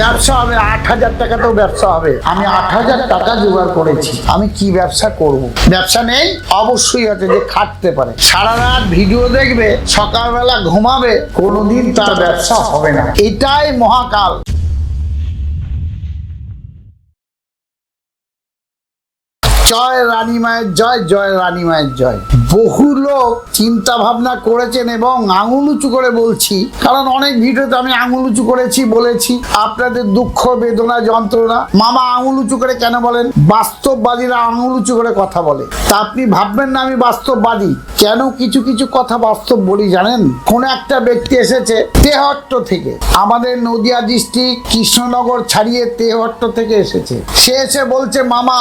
ব্যবসা হবে, আট হাজার টাকাতেও ব্যবসা হবে। আমি আট হাজার টাকা জোগাড় করেছি। আমি কি ব্যবসা করব। ব্যবসা নেই? অবশ্যই আছে যে খাটতে পারে। সারা রাত ভিডিও দেখবে, সকালবেলা ঘুমাবে, কোনোদিন তার ব্যবসা হবে না। এটাই মহাকাল। জয় রানী মায়ের জয় জয় রানী মায়ের জয়। বহু লোক চিন্তা ভাবনা করেছেন এবং আঙুল উঁচু করে বলছি, কারণ অনেক ভিডিওতে আমি আঙুল উঁচু করেছি, বলেছি, আপনাদের দুঃখ, বেদনা, যন্ত্রণা। মামা আঙুল উঁচু করে কেন বলেন? বাস্তববাদীরা আঙুল উঁচু করে কথা বলে। তা আপনি ভাববেন না আমি বাস্তববাদী। কেন কিছু কিছু কথা বাস্তব বলি জানেন? কোন একটা ব্যক্তি এসেছে তেহট্ট থেকে। আমাদের নদিয়া ডিস্ট্রিক্ট কৃষ্ণনগর ছাড়িয়ে তেহট্ট থেকে এসেছে। সে এসে বলছে, মামা,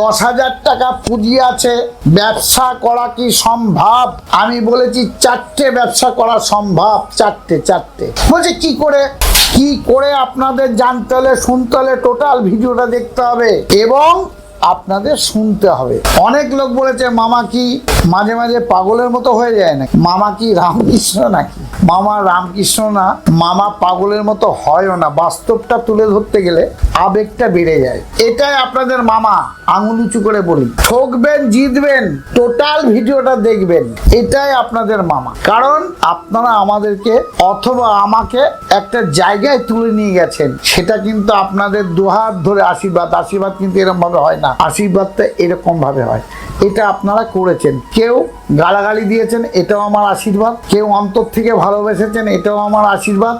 দশ হাজার টাকা পুঁজি আছে, ব্যবসা করা কি সম্ভব? আমি বলেছি চারটে ব্যবসা করা সম্ভব। চারটে চারটে। বলছি, কি করে? কি করে আপনাদের জানতে হলে শুনতে হলে টোটাল ভিডিওটা দেখতে হবে এবং আপনাদের শুনতে হবে। অনেক লোক বলেছে, মামা কি মাঝে মাঝে পাগলের মতো হয়ে যায় নাকি? মামা কি রামকৃষ্ণ নাকি? মামা রামকৃষ্ণ না, মামা পাগলের মতো হয়ও না। বাস্তবটা তুলে ধরতে গেলে আবেগটা বেড়ে যায়। এটাই আপনাদের মামা, আঙুল উঁচু করে বলি। ঠকবেন, জিতবেন, টোটাল ভিডিওটা দেখবেন। এটাই আপনাদের মামা। কারণ আপনারা আমাদেরকে অথবা আমাকে একটা জায়গায় তুলে নিয়ে গেছেন, সেটা কিন্তু আপনাদের দুহাত ধরে আশীর্বাদ। আশীর্বাদ কিন্তু এরকম ভাবে হয় না। আশীর্বাদটা এরকম ভাবে হয়। এটা আপনারা করেছেন। কেউ গালাগালি দিয়েছেন, এটাও আমার আশীর্বাদ। কেউ অন্তর থেকে ভালোবেসেছেন এটাও আমার আশীর্বাদ।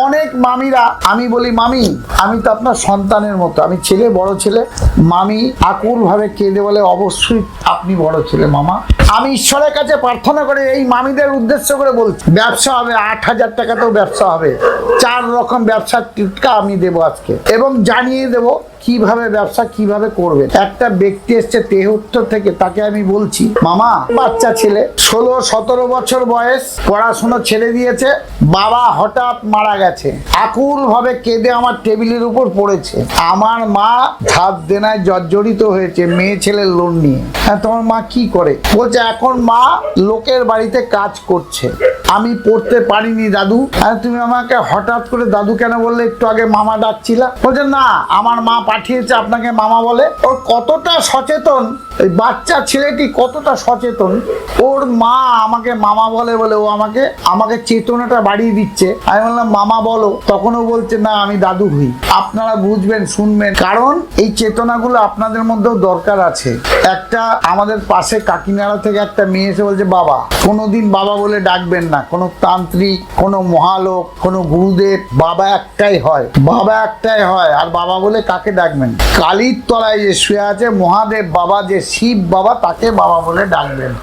অনেক মামিরা, আমি বলি, মামি, আমি তো আপনার সন্তানের মতো। আমি ছেলে, বড় ছেলে। মামি আকুল ভাবে কেঁদে বলে, অবশ্যই আপনি বড় ছেলে, মামা। আমি ঈশ্বরের কাছে প্রার্থনা করে এই মামিদের উদ্দেশ্য করে বলছি, ব্যবসা হবে, আট হাজার টাকাতেও ব্যবসা হবে। চার রকম ব্যবসার টিটকা আমি দেবো আজকে এবং জানিয়ে দেবো কীভাবে ব্যবসা, কীভাবে করবে একটা ব্যক্তি এসছে তেহত্তর থেকে, তাকে আমি বলছি, মামা, বাচ্চা ছেলে, ষোলো, সতেরো বছর বয়স, পড়াশোনা ছেড়ে দিয়েছে, বাবা হঠাৎ মারা গেছে। আকুল ভাবে কেঁদে আমার টেবিলের উপর পড়েছে। আমার মা ধার দেনায় জর্জরিত হয়েছে, মেয়ে ছেলের লোন নিয়ে। হ্যাঁ তোমার মা কি করে? বলছে, এখন মা লোকের বাড়িতে কাজ করছে। আমি পড়তে পারিনি, দাদু। আর তুমি আমাকে হঠাৎ করে দাদু কেন বললে? একটু আগে মামা ডাকছিলা। বলছে, না, আমার মা পাঠিয়েছে আপনাকে মামা বলে। ওর কতটা সচেতন? ওই বাচ্চা ছেলেটি কতটা সচেতন? ওর মা আমাকে মামা বলে বলে ও আমাকে আমাকে চেতনাটা বাড়িয়ে দিচ্ছে। আমি বললাম, মামা বলো। তখনও বলছে, না, আমি দাদু হই। আপনারা বুঝবেন, শুনবেন। কারণ এই চেতনাগুলো আপনাদের মধ্যেও দরকার আছে। একটা আমাদের পাশে কাকিনাড়া থেকে একটা মেয়ে এসে বলছে, বাবা, কোনোদিন বাবা বলে ডাকবেন না। কোনো তান্ত্রিক, কোনো মহালোক, কোনো গুরুদেব, বাবা একটাই হয়। বাবা একটাই হয়, আর বাবা বলে কাকে ডাকবেন? কালীর তলায় যে শুয়ে আছে মহাদেব বাবা, যে শিব বাবা, তাকে বাবা বলে ডাকবেন।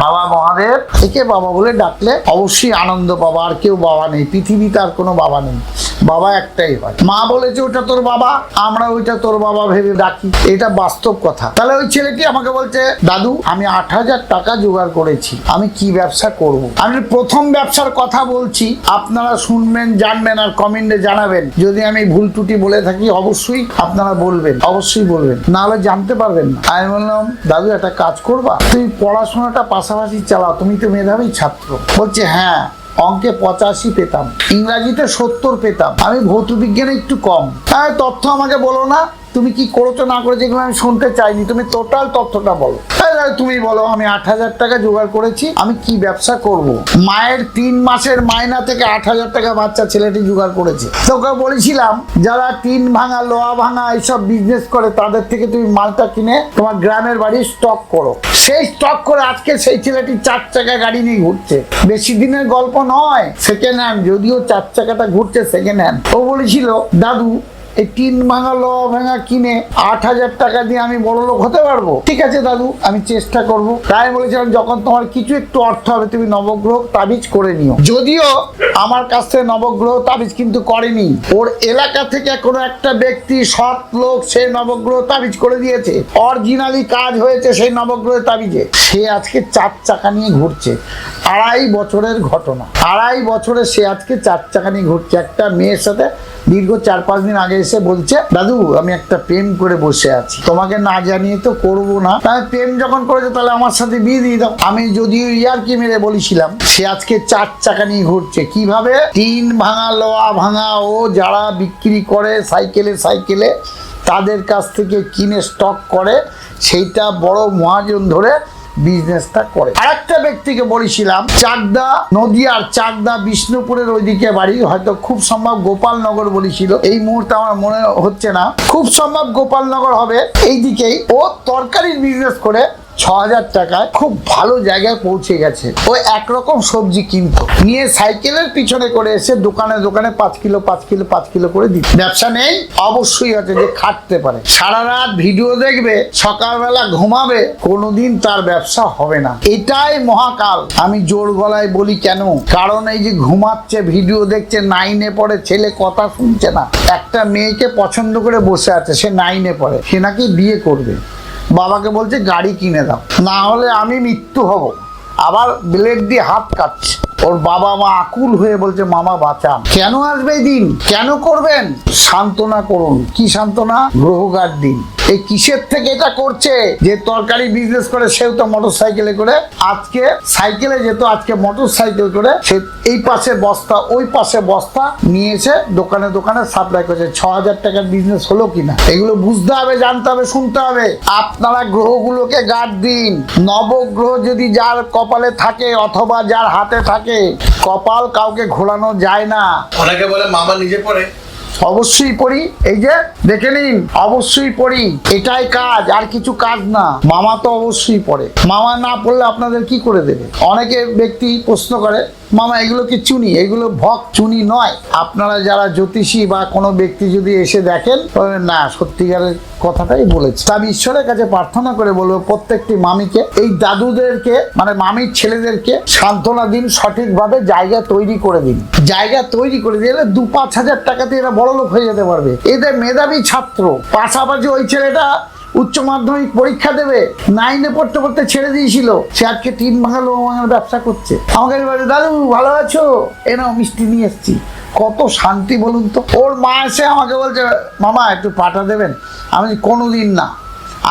বাবা মহাদেব, একে বাবা বলে ডাকলে অবশ্যই আনন্দ পাবা, আর কেউ বাবা নেই। পৃথিবীতে আর কোনো বাবা নেই। বাবা একটাই হয়। মা বলেছে, ওটা তোর বাবা, আমরা ওইটা তোর বাবা ভেবে ডাকি। এটা বাস্তব কথা। তাহলে ওই ছেলেটি আমাকে বলছে, দাদু, আমি আট হাজার টাকা জোগাড় করেছি। আমি কি ব্যবসা করব। আমি প্রথম ব্যবসার কথা বলছি, আপনারা শুনবেন, জানবেন আর কমেন্টে জানাবেন। যদি আমি ভুল ত্রুটি বলে থাকি, অবশ্যই আপনারা বলবেন, অবশ্যই বলবেন। নাহলে জানতে পারবেন না। আমি বললাম, দাদু, একটা কাজ করবা? তুমি পড়াশোনাটা পাশাপাশি চালাও, তুমি তো মেধাবী ছাত্র। বলছে হ্যাঁ অঙ্কে পঁচাশি পেতাম, ইংরাজিতে সত্তর পেতাম, আমি ভৌত বিজ্ঞানে একটু কম। তাই তথ্য আমাকে বলো না, তুমি কি করেছ না করেছ, এগুলো আমি শুনতে চাইনি, তুমি টোটাল তথ্যটা বলো। তুমি বলো, আমি আট হাজার টাকা জোগাড় করেছি, আমি কি ব্যবসা করব। মায়ের তিন মাসের মাইনা থেকে আট হাজার টাকা বাচ্চা ছেলেটি জোগাড় করেছে। তোকে বলেছিলাম, যারা টিন ভাঙা, লোহা ভাঙা এইসব বিজনেস করে, তাদের থেকে তুমি মালটা কিনে তোমার গ্রামের বাড়ি স্টক করো। সেই স্টক করে আজকে সেই ছেলেটি চার চাকা গাড়ি নিয়ে ঘুরছে। বেশি দিনের গল্প নয় সেকেন্ড হ্যান্ড যদিও চার চাকাটা ঘুরছে সেকেন্ড হ্যান্ড ও বলেছিল, দাদু এই টিন ভাঙা লোহা ভাঙা কিনে আট হাজার টাকা দিয়ে আমি বড় লোক হতে পারব? ঠিক আছে দাদু, আমি চেষ্টা করব। তাই বলেছিলাম, যখন তোমার কিছু একটু অর্থ হবে, তুমি নবগ্রহ তাবিজ করে নিও। যদিও আমার কাছ থেকে নবগ্রহ তাবিজ কিন্তু করেনি। ওর এলাকা থেকে কোনো একটা ব্যক্তি সৎ লোক সে নবগ্রহ তাবিজ করে দিয়েছে। অরিজিনালি কাজ হয়েছে সেই নবগ্রহ তাবিজে। সে আজকে চার চাকা নিয়ে ঘুরছে। আড়াই বছরের ঘটনা। আড়াই বছরে সে আজকে চার চাকা নিয়ে ঘুরছে। একটা মেয়ের সাথে দীর্ঘ চার পাঁচ দিন আগে এসে বলছে, দাদু, আমি একটা প্রেম করে বসে আছি। তোমাকে না জানিয়ে তো করব না। তাহলে প্রেম যখন করেছে, তাহলে আমার সাথে বিয়ে দিয়ে দাও। আমি যদিও ইয়ার কি মেরে বলেছিলাম, সে আজকে চার চাকা নিয়ে ঘুরছে। কীভাবে? টিন ভাঙা, লোয়া ভাঙা, ও যারা বিক্রি করে সাইকেলে সাইকেলে, তাদের কাছ থেকে কিনে স্টক করে, সেইটা বড় মহাজন ধরে বিজনেসটা করে। আরেকটা ব্যক্তিকে বলেছিলাম, চাকদা নদিয়ার চাকদা বিষ্ণুপুরের ওইদিকে বাড়ি, হয়তো খুব সম্ভব গোপালনগর বলেছিল। এই মুহূর্তে আমার মনে হচ্ছে না। খুব সম্ভব গোপালনগর হবে, এইদিকেই। ও তরকারির বিজনেস করে ছ হাজার টাকায় খুব ভালো জায়গায় পৌঁছে গেছে। ও একরকম সবজি কিনতো। নিয়ে সাইকেলের পিছনে করে এসে দোকানে দোকানে পাঁচ কিলো পাঁচ কিলো পাঁচ কিলো করে দিত। ব্যবসা নেই, অবশ্যই আছে যে খাটতে পারে। সারা রাত ভিডিও দেখবে, সকালবেলা ঘুমাবে, কোনোদিন তার ব্যবসা হবে না। এটাই মহাকাল। আমি জোর গলায় বলি কেন? কারণ এই যে ঘুমাচ্ছে, ভিডিও দেখছে, নাইনে পড়ে, ছেলে কথা শুনছে না। একটা মেয়েকে পছন্দ করে বসে আছে, সে নাইনে পড়ে। সে নাকি বিয়ে করবে। বাবাকে বলছে, গাড়ি কিনে দাও। না হলে আমি মৃত্যু হব। আবার ব্লেড দিয়ে হাত কাটছে। ওর বাবা মা আকুল হয়ে বলছে, মামা, বাঁচান। কেন আসবে দিন? কেন করবেন? সান্ত্বনা করুন। কি সান্ত্বনা? গ্রহকার দিন। এই কিসের থেকে এটা করছে? যে তরকারি বিজনেস করে, সেও তো মোটর সাইকেলে করে। আজকে সাইকেলে যেত আজকে মোটর সাইকেল করে, সে এই পাশে বস্তা, ওই পাশে বস্তা নিয়েছে, দোকানে দোকানে সাপ্লাই করছে। ছ হাজার টাকার বিজনেস হলো কিনা? এগুলো বুঝতে হবে, জানতে হবে, শুনতে হবে। আপনারা গ্রহগুলোকে গার্ড দিন। নবগ্রহ যদি যার কপালে থাকে অথবা যার হাতে থাকে, কপাল কাউকে ঘোরানো যায় না। অনেকে বলে, মামা নিজে পড়ে। অবশ্যই পড়ি। এই যে, দেখে নিন, অবশ্যই পড়ি। এটাই কাজ, আর কিছু কাজ না। মামা তো অবশ্যই পড়ে। মামা না পড়লে আপনাদের কি করে দেবে? অনেকে ব্যক্তি প্রশ্ন করে, মামা, এগুলো কি চুনি? এগুলো ভক চুনি নয়? আপনারা যারা জ্যোতিষী বা কোনো ব্যক্তি যদি এসে দেখেন না, সত্যিকারের কথাটাই বলেছে। আমি ঈশ্বরের কাছে প্রার্থনা করে বলব প্রত্যেকটি মামিকে, এই দাদুদেরকে মানে মামির ছেলেদেরকে সান্ত্বনা দিন, সঠিকভাবে জায়গা তৈরি করে দিন। জায়গা তৈরি করে দিলে দু পাঁচ হাজার টাকাতে এরা বড় লোক হয়ে যেতে পারবে। এদের মেধাবী ছাত্র, পাশাপাশি ওই ছেলেটা উচ্চ মাধ্যমিক পরীক্ষা দেবে নাইনে পড়তে পড়তে ছেড়ে দিয়েছিল। সে আজকে তিন ভাঙা লো ভাঙার ব্যবসা করছে। আমাকে বলে, দাদু, ভালো আছো? এ নাও, মিষ্টি নিয়ে এসছি। কত শান্তি বলুন তো? ওর মা এসে আমাকে বলছে, মামা, একটু পাঠা দেবেন? আমি কোনোদিন না।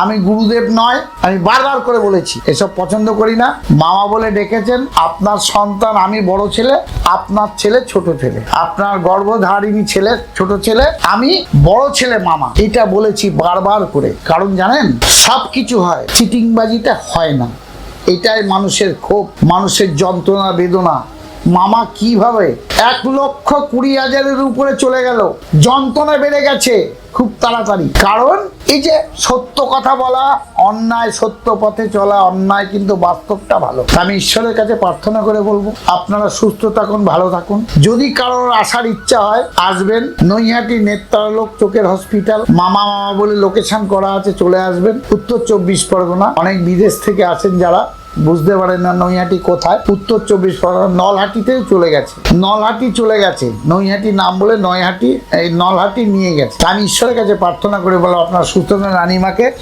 আমি গুরুদেব নয়, আমি বারবার করে বলেছি, এসব পছন্দ করি না। মামা বলে ডেকেছেন, আপনার সন্তান আমি বড় ছেলে, আপনার ছেলে ছোট ছেলে, আপনার গর্ভধারিণী ছেলে, ছোট ছেলে, আমি বড় ছেলে মামা। এটা বলেছি বারবার করে। কারণ জানেন সব কিছু হয়, চিটিংবাজিটা হয় না। এটাই মানুষের ক্ষোভ, মানুষের যন্ত্রণা, বেদনা। মামা কীভাবে এক লক্ষ কুড়ি হাজারের উপরে চলে গেল? যন্ত্রণা বেড়ে গেছে খুব তাড়াতাড়ি। কারণ এই যে সত্য কথা বলা, অন্যায় সত্য পথে চলা, অন্যায় কিন্তু বাস্তবটা ভালো। আমি ঈশ্বরের কাছে প্রার্থনা করে বলব, আপনারা সুস্থ থাকুন, ভালো থাকুন। যদি কারোর আসার ইচ্ছা হয়, আসবেন। নৈহাটি নেত্রালোক চোখের হসপিটাল, মামা মামা বলে লোকেশন করা আছে, চলে আসবেন। উত্তর চব্বিশ পরগনা, অনেক বিদেশ থেকে আসেন যারা। বুঝতে পারেন না নৈহাটি কোথায়? উত্তর চব্বিশ পরগনা, নলহাটিতেও চলে গেছে। নলহাটি চলে গেছে। নৈহাটি নাম বলে নয়হাটি, এই নলহাটি নিয়ে গেছে। আমি ঈশ্বরের কাছে প্রার্থনা করে, বলো আপনার সুস্থ রানীমাকে।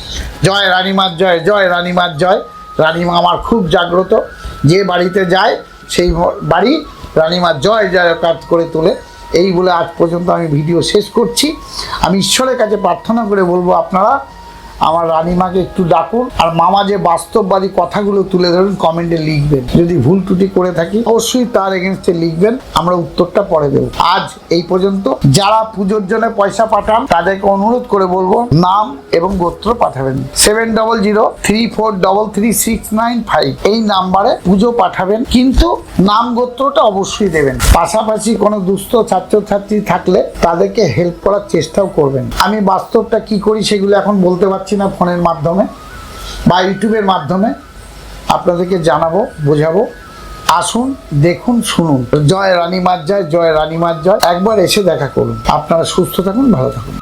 জয় রানীমার জয় জয় রানীমার জয়। রানীমা আমার খুব জাগ্রত। যে বাড়িতে যায়, সেই বাড়ি রানীমার জয় জয় কাজ করে তোলে। এই বলে আজ পর্যন্ত আমি ভিডিও শেষ করছি। আমি ঈশ্বরের কাছে প্রার্থনা করে বলব, আপনারা আমার রানীমাকে একটু ডাকুন আর মামা যে বাস্তববাদী কথাগুলো তুলে ধরুন কমেন্টে লিখবেন। যদি ভুল ত্রুটি করে থাকি, অবশ্যই তার এগেনস্টে লিখবেন, আমরা উত্তরটা পরে দেব। আজ এই পর্যন্ত, যারা পুজোর জন্য পয়সা পাঠান, তাদেরকে অনুরোধ করে বলব, নাম এবং গোত্র পাঠাবেন। Seven double zero three four double three six nine five এই নাম্বারে পুজো পাঠাবেন, কিন্তু নাম গোত্রটা অবশ্যই দেবেন। পাশাপাশি কোনো দুস্থ ছাত্রছাত্রী থাকলে তাদেরকে হেল্প করার চেষ্টাও করবেন। আমি বাস্তবটা কি করি সেগুলো এখন বলতে পারছি না ফোনের মাধ্যমে বা ইউটিউবের মাধ্যমে, আপনাদেরকে জানাব, বোঝাবো। আসুন, দেখুন, শুনুন। জয় রানী মার জয় জয় রানী মার জয় একবার এসে দেখা করুন। আপনারা সুস্থ থাকুন, ভালো থাকুন।